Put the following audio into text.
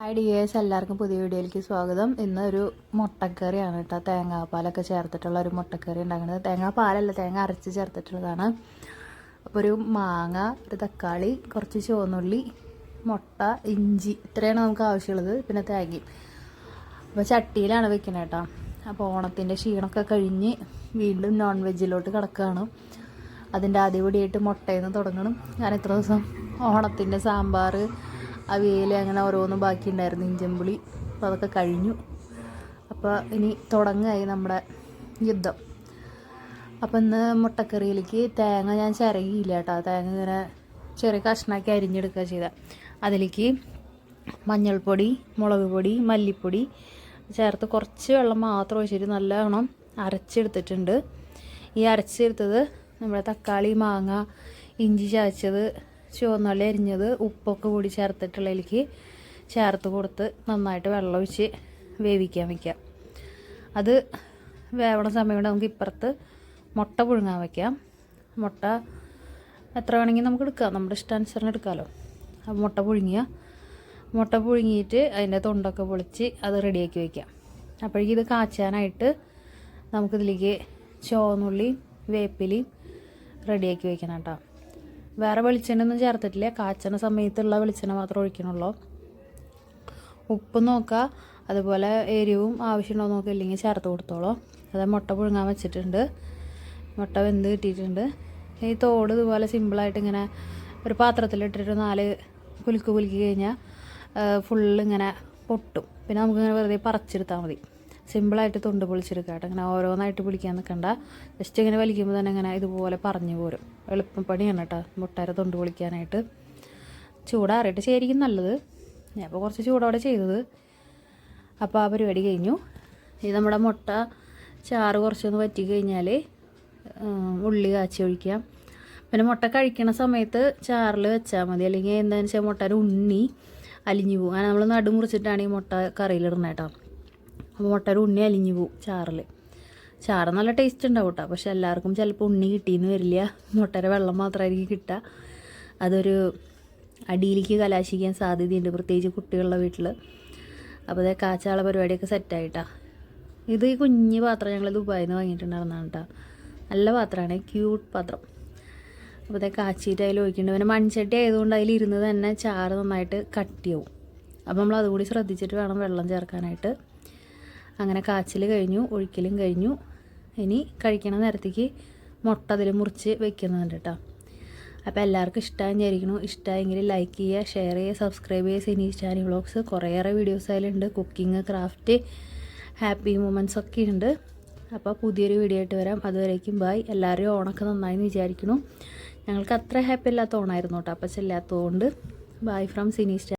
Hi dears എല്ലാവർക്കും പുതിയ വീഡിയോയിലേക്ക് സ്വാഗതം. ഇന്ന് ഒരു മുട്ടക്കറിയാണ് കേട്ടോ. തേങ്ങാപ്പാലൊക്കെ ചേർത്തിട്ടുള്ള ഒരു മുട്ടക്കറി ഉണ്ടാക്കുന്നത്. തേങ്ങാപ്പാലല്ല തേങ്ങ അരച്ച് ചേർത്തിട്ടുള്ളതാണ്. അപ്പോൾ ഒരു മാങ്ങ ഒരു തക്കാളി കുറച്ച് ചുവന്നുള്ളി മുട്ട ഇഞ്ചി ഇത്രയാണ് നമുക്ക് ആവശ്യമുള്ളത്. പിന്നെ തേങ്ങയും. അപ്പോൾ ചട്ടിയിലാണ് വെക്കുന്നത് കേട്ടോ. അപ്പോൾ ഓണത്തിന്റെ ക്ഷീണമൊക്കെ കഴിഞ്ഞ് വീണ്ടും നോൺ വെജിലോട്ട് കിടക്കുകയാണ്. അതിന്റെ ആദ്യപടിയായിട്ട് മുട്ടയിൽ നിന്ന് തുടങ്ങണം. ഞാൻ ഇത്ര ദിവസം ഓണത്തിന്റെ സാമ്പാർ അവിയൽ അങ്ങനെ ഓരോന്നും ബാക്കി ഉണ്ടായിരുന്നു ഇഞ്ചമ്പുളി അപ്പോൾ അതൊക്കെ കഴിഞ്ഞു. അപ്പോൾ ഇനി തുടങ്ങായി നമ്മുടെ യുദ്ധം. അപ്പം ഇന്ന് മുട്ടക്കറിയിലേക്ക് തേങ്ങ ഞാൻ ചിരകിയില്ല കേട്ടോ. തേങ്ങ ഇങ്ങനെ ചെറിയ കഷ്ണമാക്കി അരിഞ്ഞെടുക്കുക ചെയ്ത. അതിലേക്ക് മഞ്ഞൾപ്പൊടി മുളക് പൊടി മല്ലിപ്പൊടി ചേർത്ത് കുറച്ച് വെള്ളം മാത്രം ഒഴിച്ചിട്ട് നല്ലവണ്ണം അരച്ചെടുത്തിട്ടുണ്ട്. ഈ അരച്ചെടുത്തത് നമ്മുടെ തക്കാളി മാങ്ങ ഇഞ്ചി ചതച്ചത് ചുവന്നുള്ളി അരിഞ്ഞത് ഉപ്പൊക്കെ കൂടി ചേർത്തിട്ടുള്ളതിലേക്ക് ചേർത്ത് കൊടുത്ത് നന്നായിട്ട് വെള്ളം ഒഴിച്ച് വേവിക്കാൻ വയ്ക്കാം അത് വേവണ സമയം കൊണ്ട് നമുക്ക് ഇപ്പുറത്ത് മുട്ട പുഴുങ്ങാൻ വയ്ക്കാം മുട്ട എത്ര വേണമെങ്കിൽ നമുക്ക് എടുക്കാം. നമ്മുടെ ഇഷ്ടാനുസരണം എടുക്കാമല്ലോ അപ്പോൾ മുട്ട പുഴുങ്ങിയ മുട്ട പുഴുങ്ങിയിട്ട് അതിന്റെ തൊണ്ടൊക്കെ പൊളിച്ച് അത് റെഡിയാക്കി വയ്ക്കാം അപ്പോഴേക്കും ഇത് കാച്ചാനായിട്ട് നമുക്കിതിലേക്ക് ചോന്നുള്ളി വേപ്പിലി റെഡിയാക്കി വയ്ക്കണം കേട്ടോ. വേറെ വെളിച്ചെണ്ണ ഒന്നും ചേർത്തിട്ടില്ല. കാച്ചണ സമയത്തുള്ള വെളിച്ചെണ്ണ മാത്രം ഒഴിക്കണുള്ളൂ ഉപ്പ് നോക്കുക. അതുപോലെ എരിവും ആവശ്യമുണ്ടോ നോക്കുക. ഇല്ലെങ്കിൽ ചേർത്ത് കൊടുത്തോളൂ. അത് മുട്ട പുഴുങ്ങാൻ വെച്ചിട്ടുണ്ട്. മുട്ട വെന്ത് കിട്ടിയിട്ടുണ്ട്. ഈ തോട് ഇതുപോലെ സിമ്പിളായിട്ട് ഇങ്ങനെ ഒരു പാത്രത്തിലിട്ടിട്ട് നാല് കുലുക്ക് കുലുക്കി കഴിഞ്ഞാൽ ഫുള്ള് ഇങ്ങനെ പൊട്ടും. പിന്നെ നമുക്കിങ്ങനെ വെറുതെ പറിച്ചെടുത്താൽ മതി. സിമ്പിളായിട്ട് തൊണ്ട് പൊളിച്ചെടുക്കുക കേട്ടോ. അങ്ങനെ ഓരോന്നായിട്ട് പിടിക്കാൻ നിൽക്കണ്ട. ജസ്റ്റ് ഇങ്ങനെ വലിക്കുമ്പോൾ തന്നെ ഇങ്ങനെ ഇതുപോലെ പറഞ്ഞു പോരും. എളുപ്പം പണിയാണ് കേട്ടോ മുട്ടര തൊണ്ട് പൊളിക്കാനായിട്ട്. ചൂടാറിയിട്ട് ശരിക്കും നല്ലത്. ഞാൻ അപ്പോൾ കുറച്ച് ചൂടോടെ ചെയ്തത്. അപ്പോൾ ആ പരിപാടി കഴിഞ്ഞു. ഇത് നമ്മുടെ മുട്ട ചാറ് കുറച്ചൊന്ന് വറ്റി കഴിഞ്ഞാൽ ഉള്ളി കാച്ചി ഒഴിക്കാം. പിന്നെ മുട്ട കഴിക്കണ സമയത്ത് ചാറിൽ വെച്ചാൽ മതി. അല്ലെങ്കിൽ എന്താണെന്ന് വെച്ചാൽ മുട്ടയുടെ ഉണ്ണി അലിഞ്ഞു പോകും. അങ്ങനെ നമ്മൾ നടുമുറിച്ചിട്ടാണ് ഈ മുട്ട കറിയിലിടുന്നത് കേട്ടോ. അപ്പോൾ മുട്ടയുടെ ഉണ്ണി അലിഞ്ഞു പോവും ചാറിൽ ചാറ് നല്ല ടേസ്റ്റ് ഉണ്ടാവും കേട്ടോ പക്ഷെ എല്ലാവർക്കും ചിലപ്പോൾ ഉണ്ണി കിട്ടിയെന്ന് വരില്ല. മുട്ടയുടെ വെള്ളം മാത്രമായിരിക്കും കിട്ടുക അതൊരു അടിയിലേക്ക് കലാശിക്കാൻ സാധ്യതയുണ്ട് പ്രത്യേകിച്ച് കുട്ടികളുടെ വീട്ടിൽ അപ്പോൾ അതേ കാച്ചാള പരിപാടിയൊക്കെ സെറ്റായിട്ടാ ഇത് ഈ കുഞ്ഞ് പാത്രം ഞങ്ങൾ ദുബായിൽ നിന്ന് വാങ്ങിയിട്ടുണ്ടായിരുന്നതാണ് കേട്ടോ നല്ല പാത്രമാണ് ക്യൂട്ട് പാത്രം. അപ്പോൾ അതേ കാച്ചിട്ട് അതിൽ ഒഴിക്കുന്നുണ്ട്. പിന്നെ മൺചട്ടി ആയതുകൊണ്ട് അതിലിരുന്ന് തന്നെ ചാറ് നന്നായിട്ട് കട്ടിയാവും. അപ്പോൾ നമ്മൾ അതുകൂടി ശ്രദ്ധിച്ചിട്ട് വേണം വെള്ളം ചേർക്കാനായിട്ട്. അങ്ങനെ കാച്ചിൽ കഴിഞ്ഞു ഒഴിക്കലും കഴിഞ്ഞു. ഇനി കഴിക്കണ നേരത്തേക്ക് മുട്ട അതിൽ മുറിച്ച് വെക്കുന്നുണ്ട് കേട്ടോ. അപ്പോൾ എല്ലാവർക്കും ഇഷ്ടമായി വിചാരിക്കണു ഇഷ്ടമായെങ്കിൽ ലൈക്ക് ചെയ്യുക ഷെയർ ചെയ്യുക സബ്സ്ക്രൈബ് ചെയ്യുക. സിനി ചാനൽ വ്ളോഗ്സ് കുറേയേറെ വീഡിയോസ് അതിലുണ്ട് കുക്കിംഗ് ക്രാഫ്റ്റ് ഹാപ്പി മൂമെന്റ്സ് ഒക്കെ ഉണ്ട്. അപ്പോൾ പുതിയൊരു വീഡിയോ ആയിട്ട് വരാം. അതുവരേക്കും ബൈ എല്ലാവരും ഓണൊക്കെ നന്നായി എന്ന് വിചാരിക്കുന്നു. ഞങ്ങൾക്ക് അത്ര ഹാപ്പി അല്ലാത്ത ഓണായിരുന്നു കേട്ടോ. അപ്പം ചെല്ലാത്തതുകൊണ്ട് ബായ് ഫ്രം സിനി